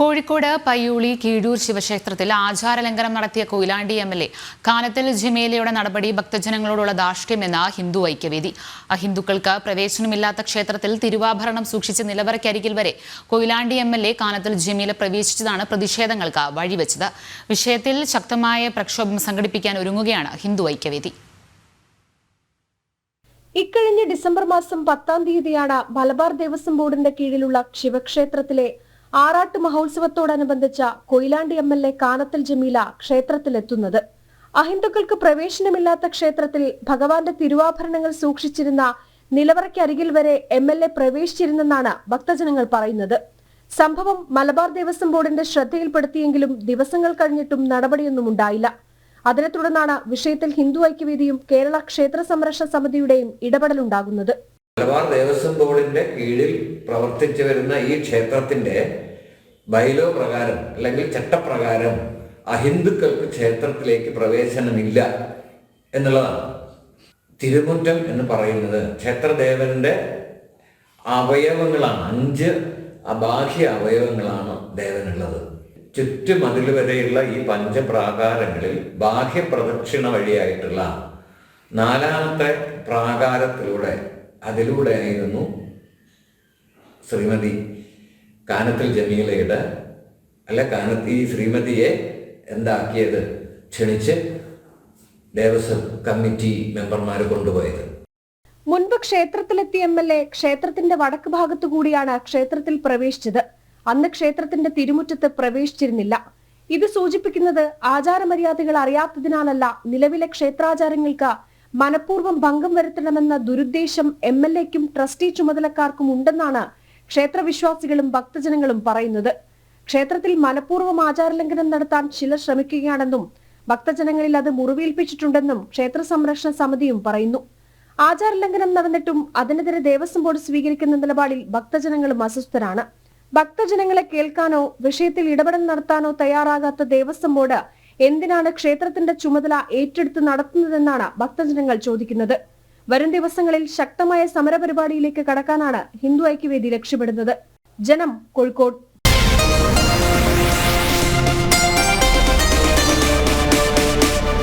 കോഴിക്കോട് പയ്യൂളി കീഴൂർ ശിവക്ഷേത്രത്തിൽ ആചാരലംഘനം നടത്തിയ Koyilandy M L A Kanathil ജിമേലയുടെ നടപടി ഭക്തജനങ്ങളോടുള്ള ദാർഷ്ട്യമെന്ന ഹിന്ദു ഐക്യവേദി. അഹിന്ദുക്കൾക്ക് പ്രവേശനമില്ലാത്ത ക്ഷേത്രത്തിൽ തിരുവാഭരണം സൂക്ഷിച്ച് നിലവറയ്ക്കരികിൽ വരെ Koyilandy M L A Kanathil Jameela പ്രവേശിച്ചതാണ് പ്രതിഷേധങ്ങൾക്ക് വഴിവെച്ചത്. വിഷയത്തിൽ ശക്തമായ പ്രക്ഷോഭം സംഘടിപ്പിക്കാൻ ഒരുങ്ങുകയാണ് ഹിന്ദു ഐക്യവേദി. ഇക്കഴിഞ്ഞ ഡിസംബർ മാസം പത്താം തീയതിയാണ് മലബാർ ദേവസ്വം ബോർഡിന്റെ കീഴിലുള്ള ശിവക്ഷേത്രത്തിലെ ആറാട്ട് മഹോത്സവത്തോടനുബന്ധിച്ച Koyilandy M L A Kanathil Jameela ക്ഷേത്രത്തിലെത്തുന്നത്. അഹിന്ദുക്കൾക്ക് പ്രവേശനമില്ലാത്ത ക്ഷേത്രത്തിൽ ഭഗവാന്റെ തിരുവാഭരണങ്ങൾ സൂക്ഷിച്ചിരുന്ന നിലവറയ്ക്കരികിൽ വരെ എം എൽ എ പ്രവേശിച്ചിരുന്നെന്നാണ് ഭക്തജനങ്ങൾ പറയുന്നത്. സംഭവം മലബാർ ദേവസ്വം ബോർഡിന്റെ ശ്രദ്ധയിൽപ്പെടുത്തിയെങ്കിലും ദിവസങ്ങൾ കഴിഞ്ഞിട്ടും നടപടിയൊന്നും ഉണ്ടായില്ല. അതിനെ തുടർന്നാണ് വിഷയത്തിൽ ഹിന്ദു ഐക്യവേദിയും കേരള ക്ഷേത്ര സംരക്ഷണ സമിതിയുടെയും ഇടപെടലുണ്ടാകുന്നത്. മലബാർ ദേവസ്വം ബോർഡിന്റെ കീഴിൽ പ്രവർത്തിച്ചു വരുന്ന ഈ ക്ഷേത്രത്തിന്റെ ബൈലോ പ്രകാരം അല്ലെങ്കിൽ ചട്ടപ്രകാരം അഹിന്ദുക്കൾക്ക് ക്ഷേത്രത്തിലേക്ക് പ്രവേശനമില്ല എന്നുള്ളതാണ്. തിരുമുറ്റം എന്ന് പറയുന്നത് ക്ഷേത്രദേവന്റെ അവയവങ്ങളാണ്. അഞ്ച് ബാഹ്യ അവയവങ്ങളാണ് ദേവനുള്ളത്. ചുറ്റുമതിൽ വരെയുള്ള ഈ പഞ്ചപ്രാകാരങ്ങളിൽ ബാഹ്യ പ്രദക്ഷിണ വഴിയായിട്ടുള്ള നാലാമത്തെ പ്രാകാരത്തിലൂടെ അതിലൂടെയായിരുന്നു ശ്രീമതി കാനത്തിൽ ജമീലയുടെ അല്ല കാനത്ത് ഈ ശ്രീമതിയെ എന്താക്കിയത്? ക്ഷണിച്ച് ദേവസ്വം കമ്മിറ്റി മെമ്പർമാർ കൊണ്ടുപോയത്. മുൻപ് ക്ഷേത്രത്തിലെത്തിയ എം എൽ എ ക്ഷേത്രത്തിന്റെ വടക്ക് ഭാഗത്തു കൂടിയാണ് ക്ഷേത്രത്തിൽ പ്രവേശിച്ചത്. അന്ന് ക്ഷേത്രത്തിന്റെ തിരുമുറ്റത്ത് പ്രവേശിച്ചിരുന്നില്ല. ഇത് സൂചിപ്പിക്കുന്നത് ആചാരമര്യാദകൾ അറിയാത്തതിനാലല്ല നിലവിലെ ക്ഷേത്രാചാരങ്ങൾക്ക് മനഃപൂർവം ഭംഗം വരുത്തണമെന്ന ദുരുദ്ദേശം എം എൽ എക്കും ട്രസ്റ്റി ചുമതലക്കാർക്കും ഉണ്ടെന്നാണ് ക്ഷേത്രവിശ്വാസികളും ഭക്തജനങ്ങളും പറയുന്നത്. ക്ഷേത്രത്തിൽ മനഃപൂർവം ആചാരലംഘനം നടത്താൻ ചിലർ ശ്രമിക്കുകയാണെന്നും ഭക്തജനങ്ങളിൽ അത് മുറിവേൽപ്പിച്ചിട്ടുണ്ടെന്നും ക്ഷേത്ര സംരക്ഷണ സമിതിയും പറയുന്നു. ആചാരലംഘനം നടന്നിട്ടും അതിനെതിരെ ദേവസ്വം ബോർഡ് സ്വീകരിക്കുന്ന നിലപാടിൽ ഭക്തജനങ്ങളും അസ്വസ്ഥരാണ്. ഭക്തജനങ്ങളെ കേൾക്കാനോ വിഷയത്തിൽ ഇടപെടൽ നടത്താനോ തയ്യാറാകാത്ത ദേവസ്വം ബോർഡ് എന്തിനാണ് ക്ഷേത്രത്തിന്റെ ചുമതല ഏറ്റെടുത്ത് നടത്തുന്നതെന്നാണ് ഭക്തജനങ്ങൾ ചോദിക്കുന്നത്. വരും ദിവസങ്ങളിൽ ശക്തമായ സമരപരിപാടിയിലേക്ക് കടക്കാനാണ് ഹിന്ദു ഐക്യവേദി ലക്ഷ്യമിടുന്നത്. ജനം കോഴിക്കോട്.